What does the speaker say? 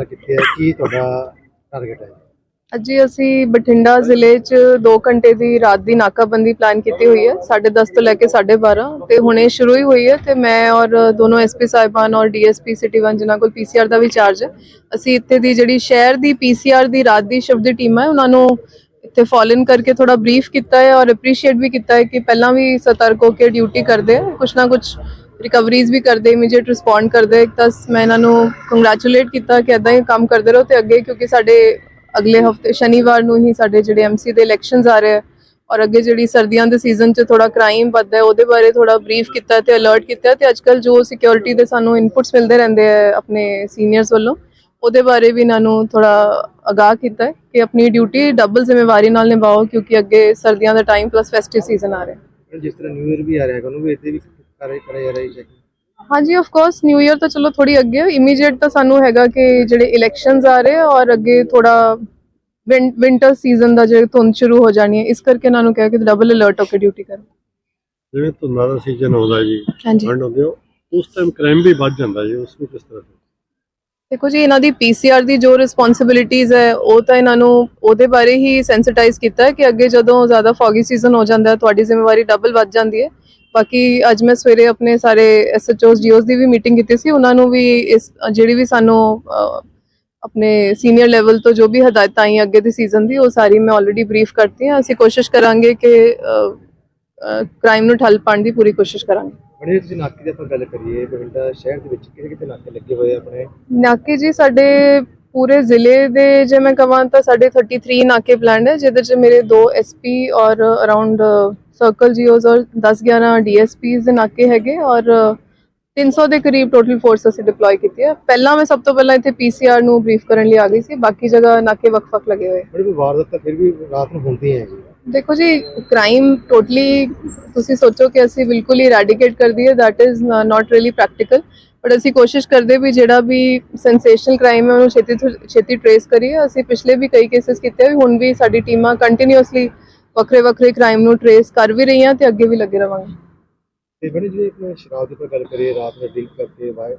ਜਾਣਾ ਕਿੱਥੇ ਹੈ? ਕੀ ਤੁਹਾਡਾ ਟਾਰਗੇਟ ਹੈ ਅੱਜ ਅਸੀਂ ਬਠਿੰਡਾ ਜ਼ਿਲ੍ਹੇ 'ਚ 2 ਘੰਟੇ ਦੀ ਰਾਤ ਦੀ ਨਾਕਾਬੰਦੀ ਪਲਾਨ ਕੀਤੀ ਹੋਈ ਹੈ 10:30 ਤੋਂ ਲੈ ਕੇ 12:30 ਤੇ ਹੁਣੇ ਸ਼ੁਰੂ ਹੀ ਹੋਈ ਹੈ, ਤੇ ਮੈਂ ਔਰ ਦੋਨੋਂ ਐਸਪੀ ਸਾਹਿਬਾਨ ਔਰ ਡੀਐਸਪੀ ਸਿਟੀ 1 ਜਿਨ੍ਹਾਂ ਕੋਲ ਪੀਸੀਆਰ ਦਾ ਵੀ ਚਾਰਜ ਹੈ, ਅਸੀਂ ਇੱਥੇ ਦੀ ਜਿਹੜੀ ਸ਼ਹਿਰ ਦੀ ਪੀਸੀਆਰ ਦੀ ਰਾਤ ਦੀ ਸ਼ਿਫਟ ਦੀ ਟੀਮ ਹੈ, ਉਹਨਾਂ ਨੂੰ ਇੱਥੇ ਫਾਲਨ ਕਰਕੇ ਥੋੜਾ ਬਰੀਫ ਕੀਤਾ ਹੈ ਔਰ ਅਪਰੀਸ਼ੀਏਟ ਵੀ ਕੀਤਾ ਹੈ ਕਿ ਪਹਿਲਾਂ ਵੀ ਸਤਰਕ ਹੋ ਕੇ ਡਿਊਟੀ ਕਰਦੇ ਆ ਕੁਛ ਨਾ ਕੁਛ ਰਿਕਵਰੀਜ਼ ਵੀ ਕਰਦੇ ਇਮੀਡੀਏਟ ਰਿਸਪੌਂਡ ਕਰਦੇ ਇੱਕ ਤਾਂ ਮੈਂ ਇਹਨਾਂ ਨੂੰ ਕੰਗ੍ਰੈਚੁਲੇਟ ਕੀਤਾ ਕਿ ਇਦਾਂ ਹੀ ਕੰਮ ਕਰਦੇ ਰਹੋ ਤੇ ਅੱਗੇ ਕਿਉਂਕਿ ਸਾਡੇ ਅਗਲੇ ਹਫ਼ਤੇ, ਸ਼ਨੀਵਾਰ ਨੂੰ ਹੀ ਸਾਡੇ ਜਿਹੜੇ ਐਮਸੀ ਦੇ ਇਲੈਕਸ਼ਨਸ ਆ ਰਹੇ ਆ ਔਰ ਅੱਗੇ ਜਿਹੜੀ ਸਰਦੀਆਂ ਦੇ ਸੀਜ਼ਨ 'ਚ ਥੋੜਾ ਕ੍ਰਾਈਮ ਵੱਧਦਾ ਹੈ, ਉਹਦੇ ਬਾਰੇ ਥੋੜਾ ਬਰੀਫ ਕੀਤਾ ਤੇ ਅਲਰਟ ਕੀਤਾ ਤੇ ਅੱਜਕੱਲ ਜੋ ਸਿਕਿਉਰਿਟੀ ਦੇ ਸਾਨੂੰ ਇਨਪੁਟਸ ਮਿਲਦੇ ਰਹਿੰਦੇ ਆ ਆਪਣੇ ਸੀਨੀਅਰਸ ਵੱਲੋਂ, ਉਹਦੇ ਬਾਰੇ ਵੀ ਇਹਨਾਂ ਨੂੰ ਥੋੜਾ ਅਗਾਹ ਕੀਤਾ ਹੈ ਕਿ ਆਪਣੀ ਡਿਊਟੀ ਡਬਲ ਜ਼ਿੰਮੇਵਾਰੀ ਨਾਲ ਨਿਭਾਓ ਕਿਉਂਕਿ ਅੱਗੇ ਸਰਦੀਆਂ ਦਾ ਟਾਈਮ ਪਲੱਸ ਫੈਸਟਿਵ ਸੀਜ਼ਨ ਆ ਰਿਹਾ ਜਿਸ ਤਰ੍ਹਾਂ ਨਿਊ ਇਅਰ ਵੀ ਆ ਰਿਹਾ ਹੈ ਉਹਨੂੰ ਵੀ ਇੱਥੇ ਵੀ ਹੈ ਹਾਂਜੀ ਆਫ ਕੋਰਸ ਨਿਊ ਇਅਰ ਤਾਂ ਚਲੋ ਥੋੜੀ ਅੱਗੇ ਇਮੀਡੀਏਟ ਤਾਂ ਸਾਨੂੰ ਹੈਗਾ ਕਿ ਜਿਹੜੇ ਇਲੈਕਸ਼ਨਸ ਆ ਰਹੇ ਔਰ ਅੱਗੇ ਥੋੜਾ ਵਿੰਟਰ ਸੀਜ਼ਨ ਦਾ ਜਿਹੜੇ ਧੁੰਦ ਸ਼ੁਰੂ ਹੋ ਜਾਣੀ ਹੈ ਇਸ ਕਰਕੇ ਇਹਨਾਂ ਨੂੰ ਕਿਹਾ ਕਿ ਡਬਲ ਅਲਰਟ ਹੋ ਕੇ ਡਿਊਟੀ ਕਰੋ। ਜਿਵੇਂ ਧੁੰਦਾਂ ਦਾ ਸੀਜ਼ਨ ਆਉਂਦਾ ਜੀ ਠੰਡ ਹੁੰਦੀ ਆ, ਉਸ ਟਾਈਮ ਕ੍ਰਾਈਮ ਵੀ ਵੱਧ ਜਾਂਦਾ ਜੀ ਉਸ ਨੂੰ ਕਿਸ ਤਰ੍ਹਾਂ ਦੇਖੋ? ਜੀ ਇਹਨਾਂ ਦੀ ਪੀਸੀਆਰ ਦੀ ਜੋ ਰਿਸਪੌਂਸਿਬਿਲਿਟੀਆਂ ਹੈ ਉਹ ਤਾਂ ਇਹਨਾਂ ਨੂੰ ਉਹਦੇ ਬਾਰੇ ਹੀ ਸੈਂਸਿਟਾਈਜ਼ ਕੀਤਾ ਹੈ ਕਿ ਅੱਗੇ ਜਦੋਂ ਜ਼ਿਆਦਾ ਫੌਗੀ ਸੀਜ਼ਨ ਹੋ ਜਾਂਦਾ ਹੈ ਤੁਹਾਡੀ ਜ਼ਿੰਮੇਵਾਰੀ ਡਬਲ ਵੱਧ ਜਾਂਦੀ ਹੈ। ਬਾਕੀ ਅੱਜ ਮੈਂ ਸਵੇਰੇ ਆਪਣੇ ਸਾਰੇ ਐਸਐਚਓਸ ਜੀਓਸ ਦੀ ਵੀ ਮੀਟਿੰਗ ਕੀਤੀ ਸੀ ਉਹਨਾਂ ਨੂੰ ਵੀ ਇਸ ਜਿਹੜੀ ਵੀ ਸਾਨੂੰ ਆਪਣੇ ਸੀਨੀਅਰ ਲੈਵਲ ਤੋਂ ਜੋ ਵੀ ਹਦਾਇਤਾਂ ਆਈਆਂ ਅੱਗੇ ਦੇ ਸੀਜ਼ਨ ਦੀ ਉਹ ਸਾਰੀ ਮੈਂ ਆਲਰੇਡੀ ਬਰੀਫ ਕਰਤੀ ਹਾਂ। ਅਸੀਂ ਕੋਸ਼ਿਸ਼ ਕਰਾਂਗੇ ਕਿ ਕ੍ਰਾਈਮ ਨੂੰ ਠੱਲ ਪਾਉਣ ਦੀ ਪੂਰੀ ਕੋਸ਼ਿਸ਼ ਕਰਾਂਗੇ। ਬੜੇ ਤੁਸੀਂ ਨਾਕੇ ਦੀ ਆਪਾਂ ਗੱਲ ਕਰੀਏ ਬਠਿੰਡਾ ਸ਼ਹਿਰ ਦੇ ਵਿੱਚ ਕਿਹੜੇ ਕਿਤੇ ਨਾਕੇ ਲੱਗੇ ਹੋਏ ਆ ਆਪਣੇ? ਨਾਕੇ ਜੀ ਸਾਡੇ ਪੂਰੇ ਜ਼ਿਲ੍ਹੇ ਦੇ ਜੇ ਮੈਂ ਕਹਾਂ ਤਾਂ ਸਾਡੇ 33 ਨਾਕੇ ਪਲਾਨਡ ਹੈ, ਜਿਹਦੇ ਚ ਮੇਰੇ ਦੋ ਐਸਪੀ ਔਰ ਅਰਾਊਂਡ ਸਰਕਲ ਜੀਓਜ਼ ਔਰ 10 11 ਡੀਐਸਪੀਜ਼ ਦੇ ਨਾਕੇ ਹੈਗੇ ਔਰ 300 ਦੇ ਕਰੀਬ ਟੋਟਲ ਫੋਰਸ ਅਸੀਂ ਡਿਪਲੋਏ ਕੀਤੀ ਹੈ। ਪਹਿਲਾਂ ਮੈਂ ਸਭ ਤੋਂ ਪਹਿਲਾਂ ਇੱਥੇ ਪੀਸੀਆਰ ਨੂੰ ਬਰੀਫ ਕਰਨ ਲਈ ਆ ਗਈ ਸੀ, ਬਾਕੀ ਜਗ੍ਹਾ ਨਾਕੇ ਵੱਖ ਵੱਖ ਲੱਗੇ ਹੋਏ। ਬੜੀ ਵਾਰਦਾਤ ਤਾਂ ਫਿਰ ਵੀ ਰਾਤ ਨੂੰ ਹੁੰਦੀ ਹੈ ਦੇਖੋ ਜੀ ਕ੍ਰਾਈਮ ਟੋਟਲੀ ਤੁਸੀਂ ਸੋਚੋ ਕਿ ਅਸੀਂ ਬਿਲਕੁਲ ਹੀ ਰੈਡੀਕੇਟ ਕਰ ਦਈਏ, that is not really practical but ਅਸੀਂ ਕੋਸ਼ਿਸ਼ ਕਰਦੇ ਵੀ ਜਿਹੜਾ ਵੀ ਸੈਂਸੇਸ਼ਨਲ ਕ੍ਰਾਈਮ ਹੈ, ਉਹਨੂੰ ਛੇਤੀ ਛੇਤੀ ਟਰੇਸ ਕਰੀਏ। ਅਸੀਂ ਪਿਛਲੇ ਵੀ ਕਈ ਕੇਸਸ ਕੀਤੇ ਆ ਹੁਣ ਵੀ ਸਾਡੀ ਟੀਮਾਂ ਕੰਟੀਨਿਊਸਲੀ ਵੱਖਰੇ ਵੱਖਰੇ ਕ੍ਰਾਈਮ ਨੂੰ ਟਰੇਸ ਕਰ ਵੀ ਰਹੀਆਂ ਤੇ ਅੱਗੇ ਵੀ ਲੱਗੇ ਰਵਾਂਗੇ। ਤੇ ਬੜੀ ਜਿਹੜੀ ਆਪਣੇ ਸ਼ਰਾਬ ਦੀ ਗੱਲ ਕਰੀਏ, ਰਾਤ ਨੂੰ ਡਰਿੰਕ ਕਰਕੇ ਵਾਹ